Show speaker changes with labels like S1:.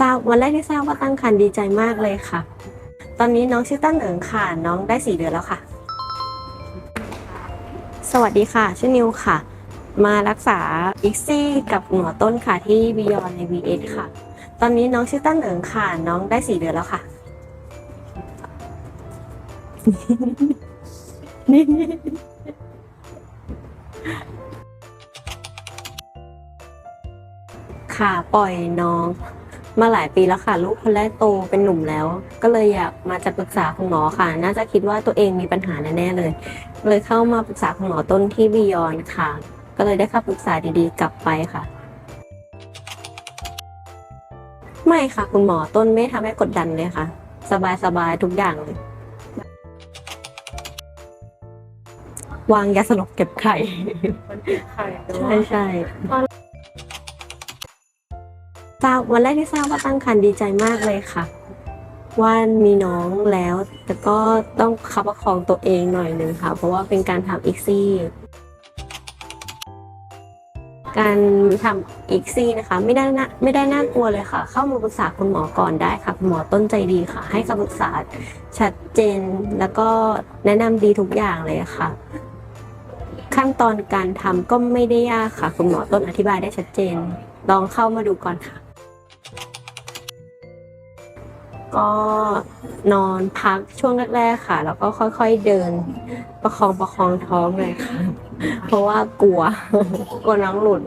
S1: ทราบวันแรกที่ทราบว่าตั้งครรภ์ดีใจมากเลยค่ะ ตอนนี้น้องชื่อตั้นเอิงค่ะน้องได้สี่เดือนแล้วค่ะ สวัสดีค่ะ ชื่อนิวค่ะ มารักษาอิกซี่กับหมอต้นค่ะที่บิยอนใน VS ค่ะ ตอนนี้น้องชื่อตั้นเอิงค่ะน้องได้สี่เดือนแล้วค่ะ นี่ค่ะปล่อยน้อง มาหลายปีแล้วค่ะลูกคนแรกโตเป็นหนุ่มแล้ว ก็เลยอยากมาจะปรึกษาคุณหมอค่ะ น่าจะคิดว่าตัวเองมีปัญหาแน่ๆเลย เลยเข้ามาปรึกษาคุณหมอต้นที่บิยอนค่ะ ก็เลยได้คำปรึกษาดีๆ กลับไปค่ะ ไม่ค่ะ คุณหมอต้นไม่ทำให้กดดันเลยค่ะ สบายๆทุกอย่างเลยวางยาสลบเก็บไข่
S2: มันติดไข่ด้ว
S1: ใช่
S2: ย
S1: ใช่ ทราบวันแรกที่ทราบว่าตั้งครรภ์ดีใจมากเลยค่ะ ว่ามีน้องแล้ว แต่ก็ต้องคับประคองตัวเองหน่อยหนึ่งค่ะ เพราะว่าเป็นการทำอีกซี่การทำอีกซี่นะคะ ไม่ได้น่าไม่ได้น่ากลัวเลยค่ะ เข้ามาปรึกษาคุณหมอก่อนได้ค่ะคุณหมอต้นใจดีค่ะ ให้คำปรึกษาชัดเจนแล้วก็แนะนำดีทุกอย่างเลยค่ะ ขั้นตอนการทำก็ไม่ได้ยากค่ะ คุณหมอต้นอธิบายได้ชัดเจน ลองเข้ามาดูก่อนค่ะ ก็นอนพักช่วงแรกๆค่ะ แล้วก็ค่อยๆเดิน ประคองประคองท้องเลยค่ะ เพราะว่ากลัวกลัวน้องหลุด